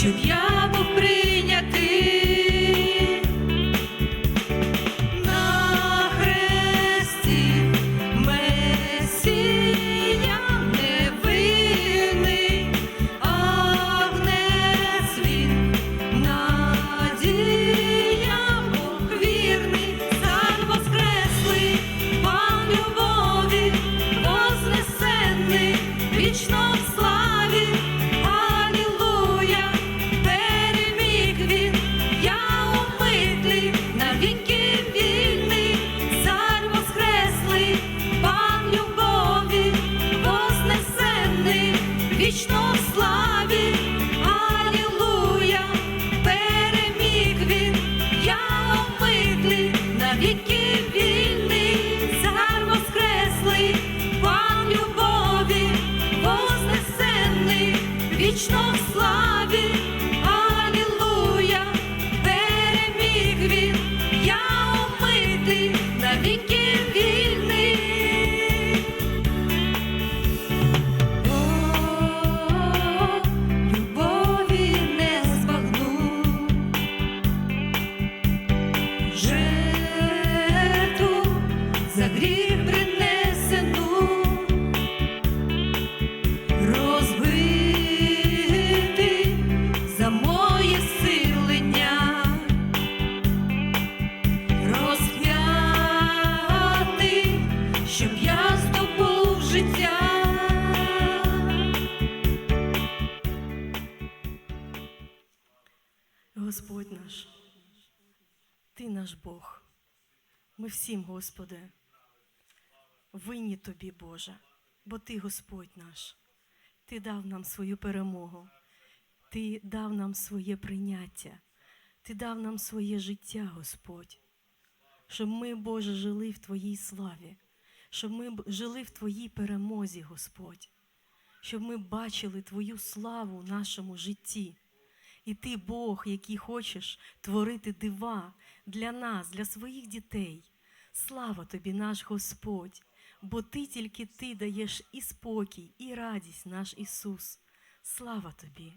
щоб я. Всім, Господи, винні Тобі, Боже, бо Ти Господь наш. Ти дав нам свою перемогу, Ти дав нам своє прийняття, Ти дав нам своє життя, Господь, щоб ми, Боже, жили в Твоїй славі, щоб ми жили в Твоїй перемозі, Господь, щоб ми бачили Твою славу в нашому житті. І ти, Бог, який хочеш творити дива для нас, для своїх дітей. Слава тобі, наш Господь, бо ти тільки ти даєш і спокій, і радість, наш Ісус. Слава тобі.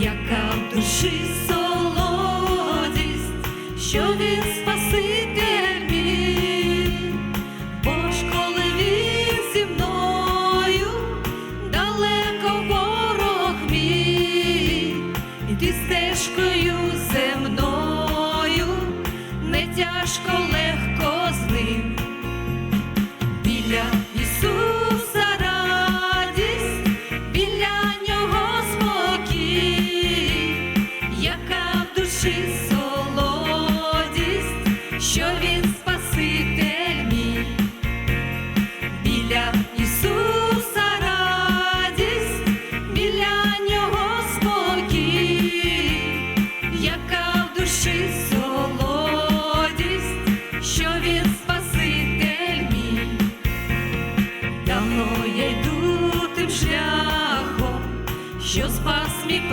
Яка в душі солодість, що він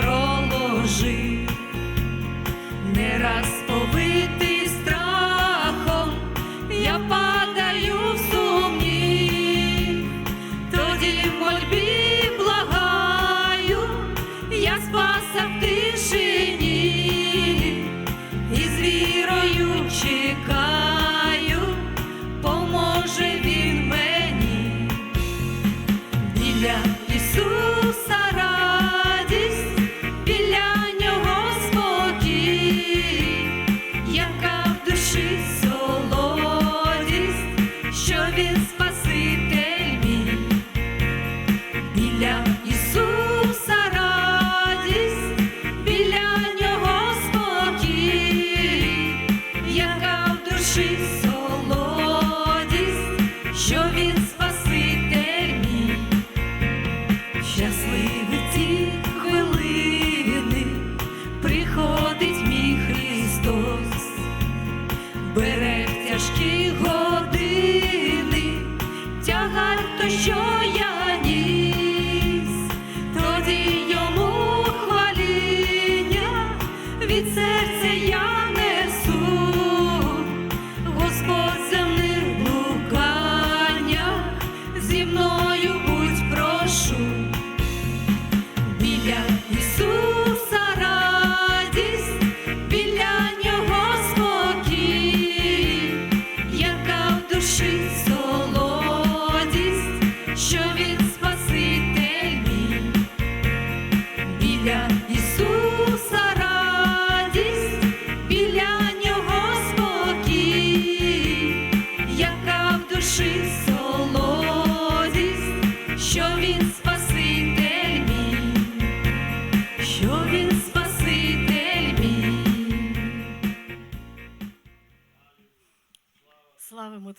проложив, не раз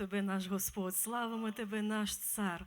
тебе, наш Господь, славимо тебе, наш цар.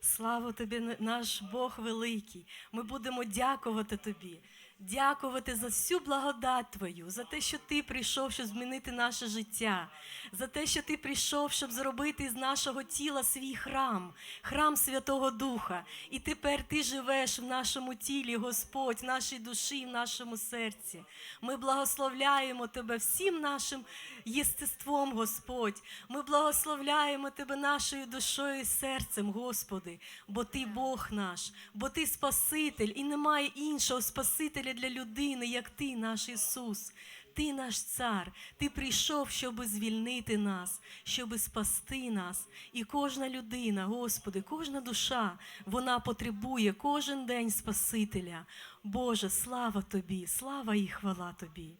Слава тобі, наш Бог великий. Ми будемо дякувати тобі, дякувати за всю благодать Твою, за те, що ти прийшов, щоб змінити наше життя, за те, що ти прийшов, щоб зробити з нашого тіла свій храм, храм Святого Духа. І тепер ти живеш в нашому тілі, Господь, в нашій душі, в нашому серці. Ми благословляємо тебе всім нашим єстеством, Господь. Ми благословляємо тебе нашою душою і серцем, Господи, бо Ти Бог наш, бо Ти Спаситель, і немає іншого Спасителя для людини, як Ти, наш Ісус. Ти наш цар, ти прийшов, щоб звільнити нас, щоб спасти нас. І кожна людина, Господи, кожна душа, вона потребує кожен день Спасителя. Боже, слава Тобі, слава і хвала Тобі.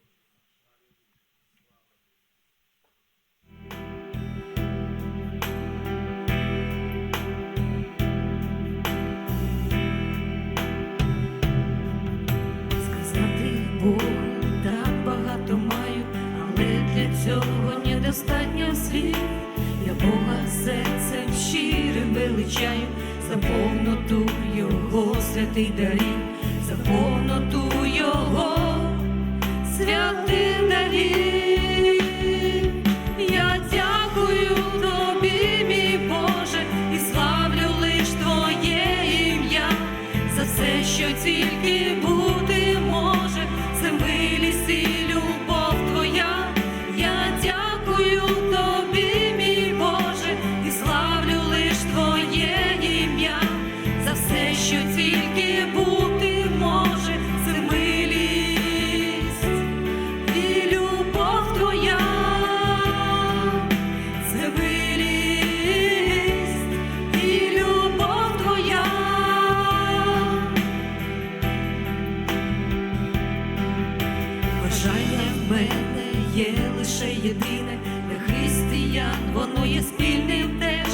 Цього недостатньо слів. Я Бога серцем щирим величаю, за повноту Його святий дарів, за повноту Його святих дарів. Лише єдине, для християн воно є спільним теж.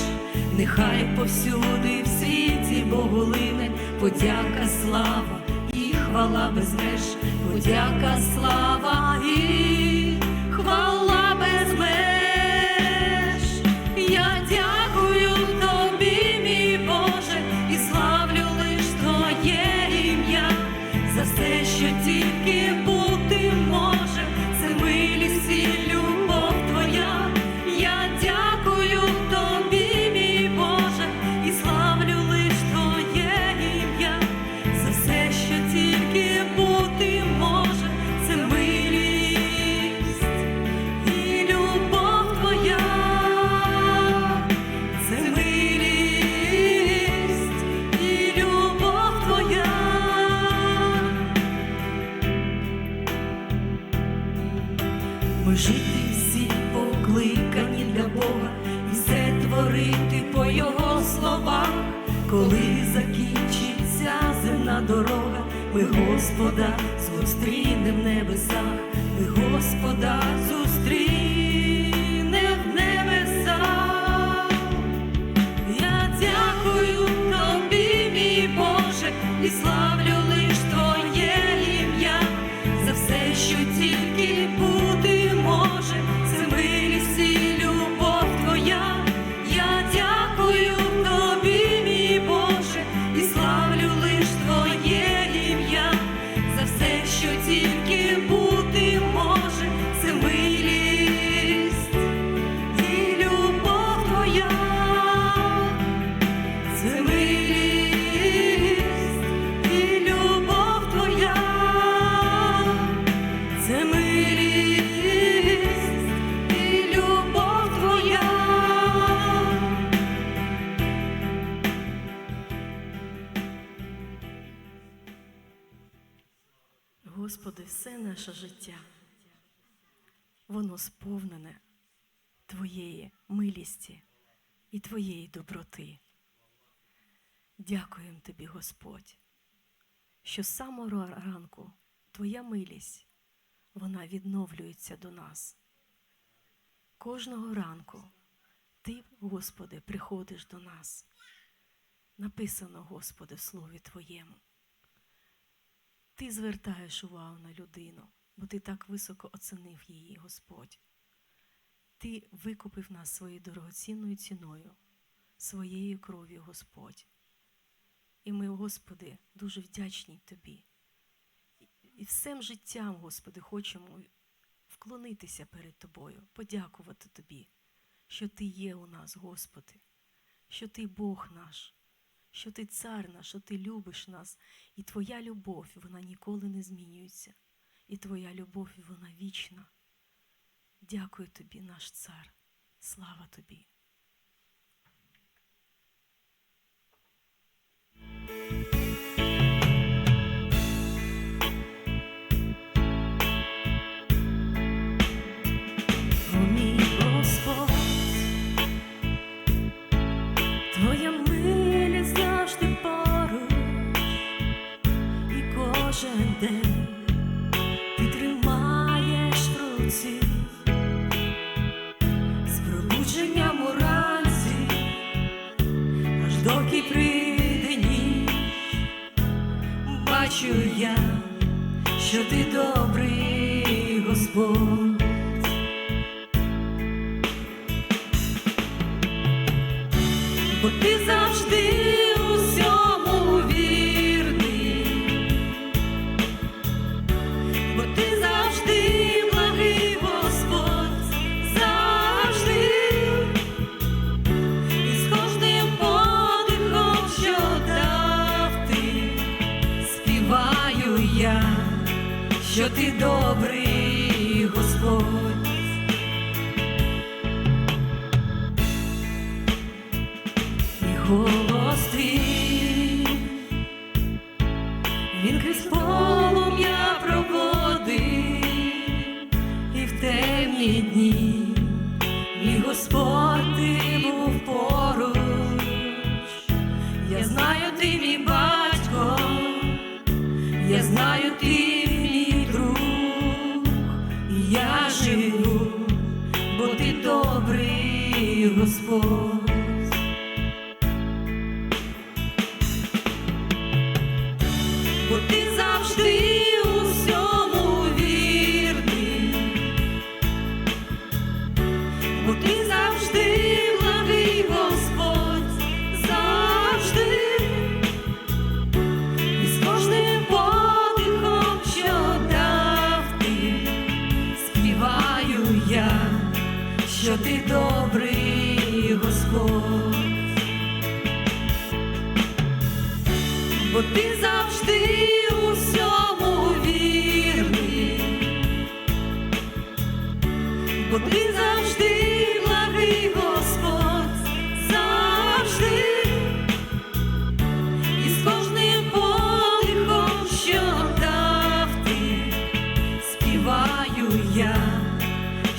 Нехай повсюди в світі Боголине, подяка, слава і хвала без меж, подяка, слава і хвала Господи, все наше життя, воно сповнене Твоєї милісті і Твоєї доброти. Дякуємо Тобі, Господь, що з самого ранку Твоя милість, вона відновлюється до нас. Кожного ранку Ти, Господи, приходиш до нас. Написано, Господи, в Слові Твоєму. Ти звертаєш увагу на людину, бо ти так високо оцінив її, Господь. Ти викупив нас своєю дорогоцінною ціною, своєю кров'ю, Господь. І ми, Господи, дуже вдячні Тобі. І- всім життям, Господи, хочемо вклонитися перед Тобою, подякувати Тобі, що Ти є у нас, Господи, що Ти Бог наш, що Ти цар наш, що Ти любиш нас, і Твоя любов, вона ніколи не змінюється, і Твоя любов, вона вічна. Дякую Тобі, наш цар. Слава Тобі. Добрий бо ти завжди благий Господь, завжди, і з кожним подихом, що дав ти, співаю я,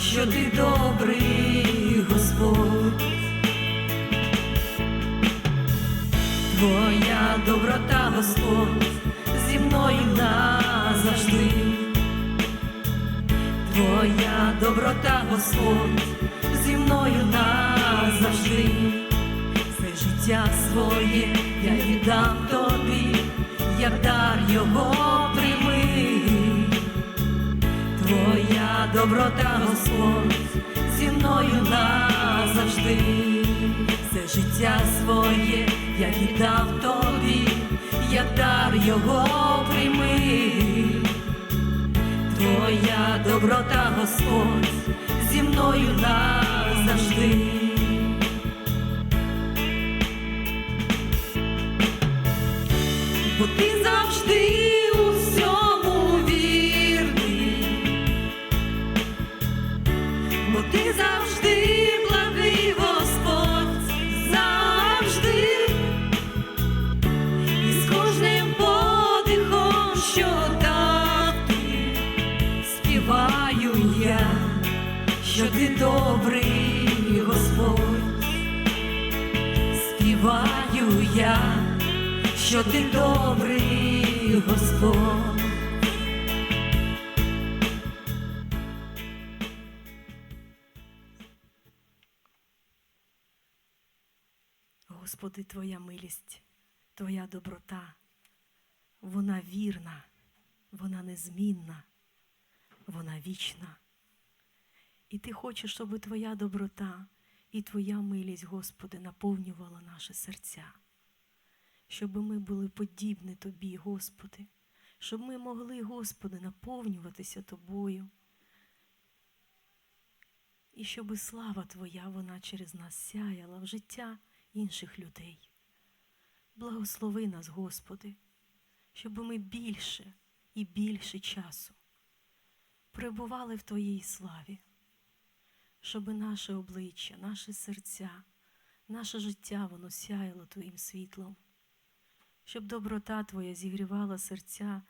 що ти добрий Господь. Твоя доброта, Господь, зі мною назавжди. Твоя доброта, Господь, зі мною назавжди. Все життя своє я віддам тобі, як дар його прийми. Твоя доброта, Господь, зі мною назавжди. Все життя своє я віддав тобі, як дар його прийми. Твоя доброта, Господь, зі мною назавжди. Співаю я, що ти добрий Господь, співаю я, що ти добрий Господь. Господи, Твоя милість, Твоя доброта, вона вірна, вона незмінна, вона вічна. І Ти хочеш, щоб Твоя доброта і Твоя милість, Господи, наповнювала наші серця, щоб ми були подібні Тобі, Господи, щоб ми могли, Господи, наповнюватися Тобою. І щоб слава Твоя, вона через нас сяяла в життя інших людей. Благослови нас, Господи, щоб ми більше і більше часу перебували в Твоїй славі, щоб наше обличчя, наші серця, наше життя воно сяяло Твоїм світлом, щоб доброта Твоя зігрівала серця,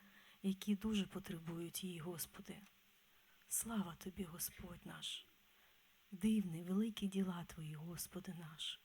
які дуже потребують її, Господи. Слава Тобі, Господь наш! Дивні, великі діла Твої, Господи наш.